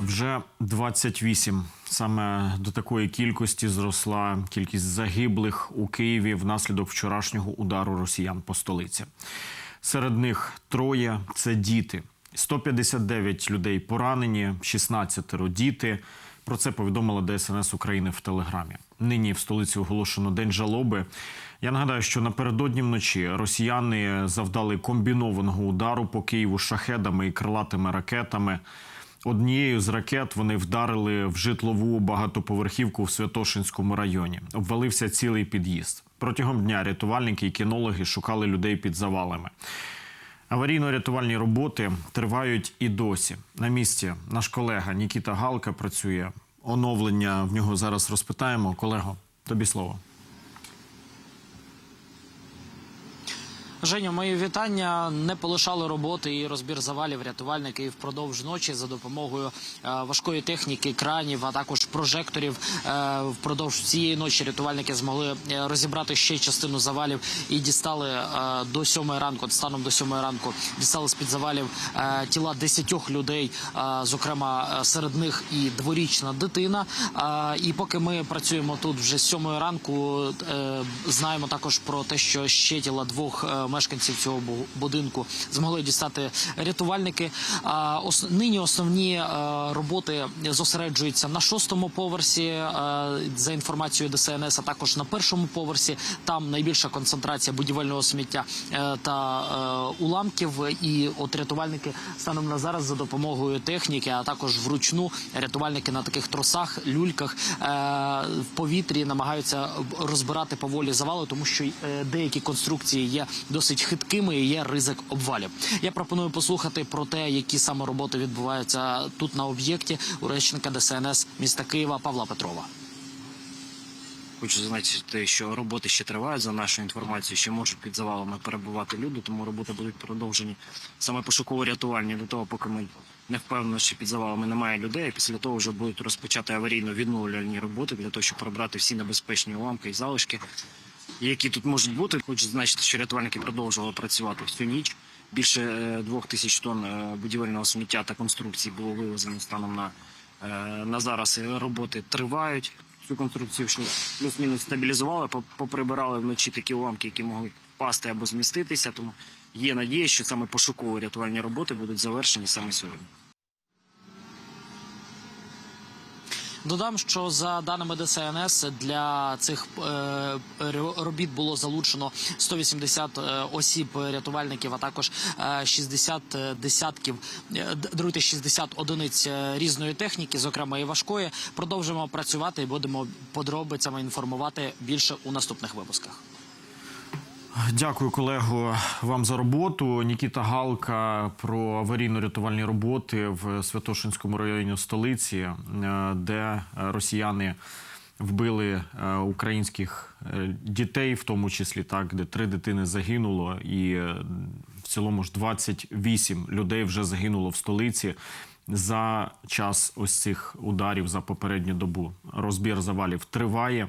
Вже 28. Саме до такої кількості зросла кількість загиблих у Києві внаслідок вчорашнього удару росіян по столиці. Серед них троє це діти. 159 людей поранені, 16 діти. Про це повідомила ДСНС України в Телеграмі. Нині в столиці оголошено день жалоби. Я нагадаю, що напередодні вночі росіяни завдали комбінованого удару по Києву шахедами і крилатими ракетами. Однією з ракет вони вдарили в житлову багатоповерхівку в Святошинському районі. Обвалився цілий під'їзд. Протягом дня рятувальники і кінологи шукали людей під завалами. Аварійно-рятувальні роботи тривають і досі. На місці наш колега Нікіта Галка працює. Оновлення в нього зараз розпитаємо. Колего, тобі слово. Женя, мої вітання не полишали роботи і розбір завалів рятувальники впродовж ночі за допомогою е, важкої техніки, кранів, а також прожекторів. Е, впродовж цієї ночі рятувальники змогли е, розібрати ще частину завалів і дістали до сьомої ранку. Станом до сьомої ранку дістали з під завалів тіла десятьох людей, зокрема серед них і дворічна дитина. І поки ми працюємо тут вже з сьомої ранку, знаємо також про те, що ще тіла двох мешканців цього бу- будинку змогли дістати рятувальники. Нині основні е, роботи зосереджуються на шостому поверсі е, за інформацією ДСНС, а також на першому поверсі. Там найбільша концентрація будівельного сміття е, та уламків. І от рятувальники станом на зараз за допомогою техніки, а також вручну рятувальники на таких тросах, люльках в повітрі намагаються розбирати поволі завали, тому що деякі конструкції є досить хиткими і є ризик обвалів. Я пропоную послухати про те, які саме роботи відбуваються тут на об'єкті у речника ДСНС міста Києва Павла Петрова. Хочу зазначити, що роботи ще тривають за нашою інформацією, ще можуть під завалами перебувати люди, тому роботи будуть продовжені саме пошуково-рятувальні до того, поки ми не впевнені, що під завалами немає людей. Після того вже будуть розпочати аварійно-відновлювальні роботи для того, щоб прибрати всі небезпечні уламки і залишки, які тут можуть бути. Хочу зазначити, що рятувальники продовжували працювати всю ніч. Більше е, двох тисяч тонн е, будівельного сміття та конструкцій було вивезено станом на, е, на зараз. Роботи тривають. Цю конструкцію плюс-мінус стабілізували, поприбирали вночі такі уламки, які могли впасти або зміститися. Тому є надія, що саме пошукові рятувальні роботи будуть завершені саме сьогодні. Додам, що за даними ДСНС для цих е, робіт було залучено 180 е, осіб рятувальників, а також е, 60 десятків е, даруйте 60 одиниць е, різної техніки, зокрема і важкої. Продовжимо працювати і будемо подробицями інформувати більше у наступних випусках. Дякую, колего, вам за роботу. Нікіта Галка про аварійно-рятувальні роботи в Святошинському районі столиці, е, де росіяни вбили е, українських е, дітей, в тому числі так, де три дитини загинуло, і в цілому ж 28 людей вже загинуло в столиці. За час ось цих ударів за попередню добу розбір завалів триває.